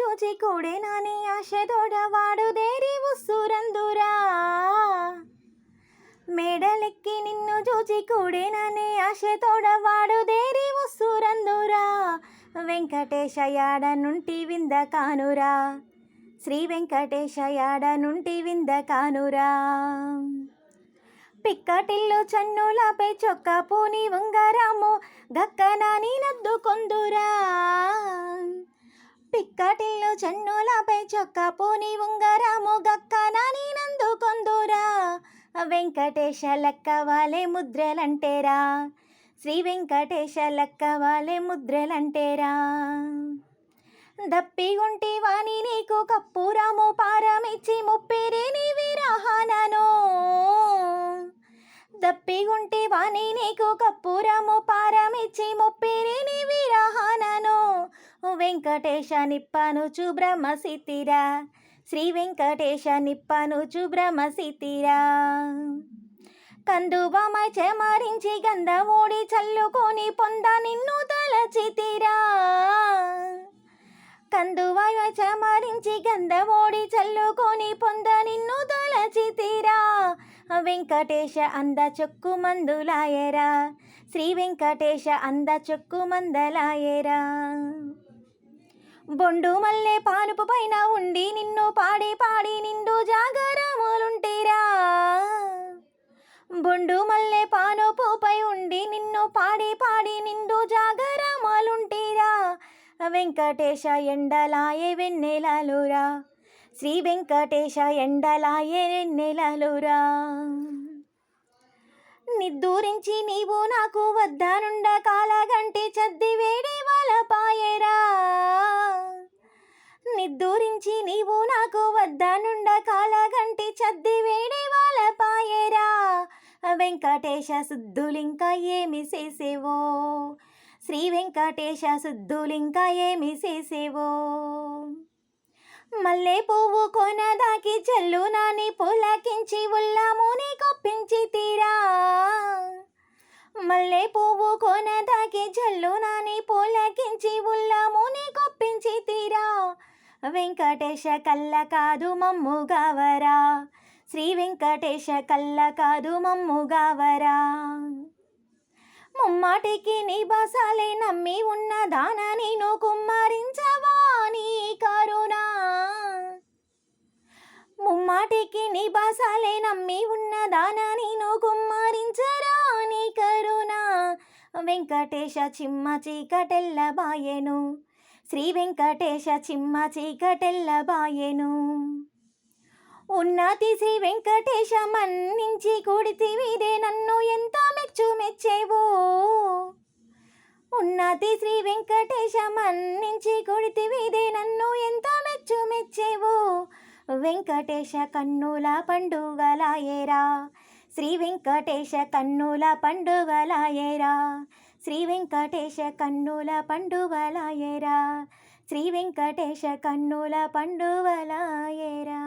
చూచి కూడే నాని ఆశతోడ వాడు దేరి ఉస్సురందురా. మేడలెక్కి నిన్ను చూచి కూడే నాని ఆశతోడ వాడు దేరి ఉస్సురందురా. వెంకటేశ యాడ నుండి వింద కానురా. శ్రీ వెంకటేశ యాడ నుండి వింద కానురా. పిక్కటిల్లు చన్నులపై చొక్క పూని ఉంగరము గక్కనాని నద్దుకొందురా ఇక్కటిల్లు చన్నులపై చొక్క ఉంగరాము గక్క నాని నందుకొందురా వెంకటేశ లెక్క వాలే ముద్రలంటేరా. శ్రీ వెంకటేశ లెక్క వాలే ముద్రలంటేరా. దప్పిగుంటి వాణి నీకు కప్పురాము పారమిచ్చి ముప్పిరి నీ విరహానను దప్పిగుంటి వాణి నీకు కప్పురాము పారమిచ్చి ముప్పిరి నీ విరహానను వెంకటేశ నిప్పను బ్రహ్మసితిరా శ్రీ వెంకటేశ నిప్పను బ్రహ్మసితిరా కందుబామై చెమరించి గంధ ఓడి చల్లుకొని పొంద నిన్ను తలచితిరా. కందువాయ చెమరించి గంధ ఓడి చల్లుకొని పొంద నిన్ను తలచితిరా. వెంకటేశ అంద చొక్కు మందులాయరా. శ్రీ వెంకటేశ అంద చొక్కు మందలాయరా. బొండు మల్లె పానుపు పైన ఉండి నిన్ను పాడి పాడి నిండు జాగరములుంటిరా. బొండు మల్లె పానుపుపై ఉండి నిన్ను పాడి పాడి నిండు జాగరములుంటిరా. వెంకటేశ ఎండలాయే వెన్నెలలురా. శ్రీ వెంకటేశ ఎండలాయే వెన్నెలలురా. నిద్దూరించి నీవు నాకు వద్దనుండ కాలగంటి చద్ది వేడి వలపాయేరా. నిద్దూరించి నీవు నాకు వద్దనుండ కాలగంటి చద్ది వేడి వలపాయేరా. వెంకటేశ శుద్ధులింకా ఏమి చేసేవో? శ్రీ వెంకటేశ శుద్ధులింకా ఏమి చేసేవో? మల్లె పువ్వు కొనదాకి చెల్లు నాని పులకించి పులకించి ఉల్లముని కొప్పించి తీరా. వెంకటేశ కల్ల కాదు మమ్ముగావరా శ్రీ వెంకటేశ కల్ల కాదు మమ్ముగావరా ముమ్మాటికి నీ బసాలే నమ్మి ఉన్న దాన నేను కుమ్మరించవా నీ కరుణా. ముమ్మాటికి నీ బసాలే నమ్మి ఉన్న దాన వెంకటేశ చిమ్మ చీకటెల్ల బాయెను. శ్రీ వెంకటేశ చిమ్మ చీకటెల్ల బాయెను. ఉన్నతి శ్రీ వెంకటేశ మన్నించి కూడితివిదే నన్ను ఎంత మెచ్చు మెచ్చేవో. ఉన్నతి శ్రీ వెంకటేశ మన్నించి కొడితివిదే నన్ను ఎంత మెచ్చు మెచ్చేవో. వెంకటేశ కన్నుల పండుగలాయేరా. శ్రీ వెంకటేశ కన్నుల పండుగలాయేరా. శ్రీ వెంకటేశ కన్నుల పండుగలాయేరా. శ్రీ వెంకటేశ కన్నుల పండుగలాయేరా.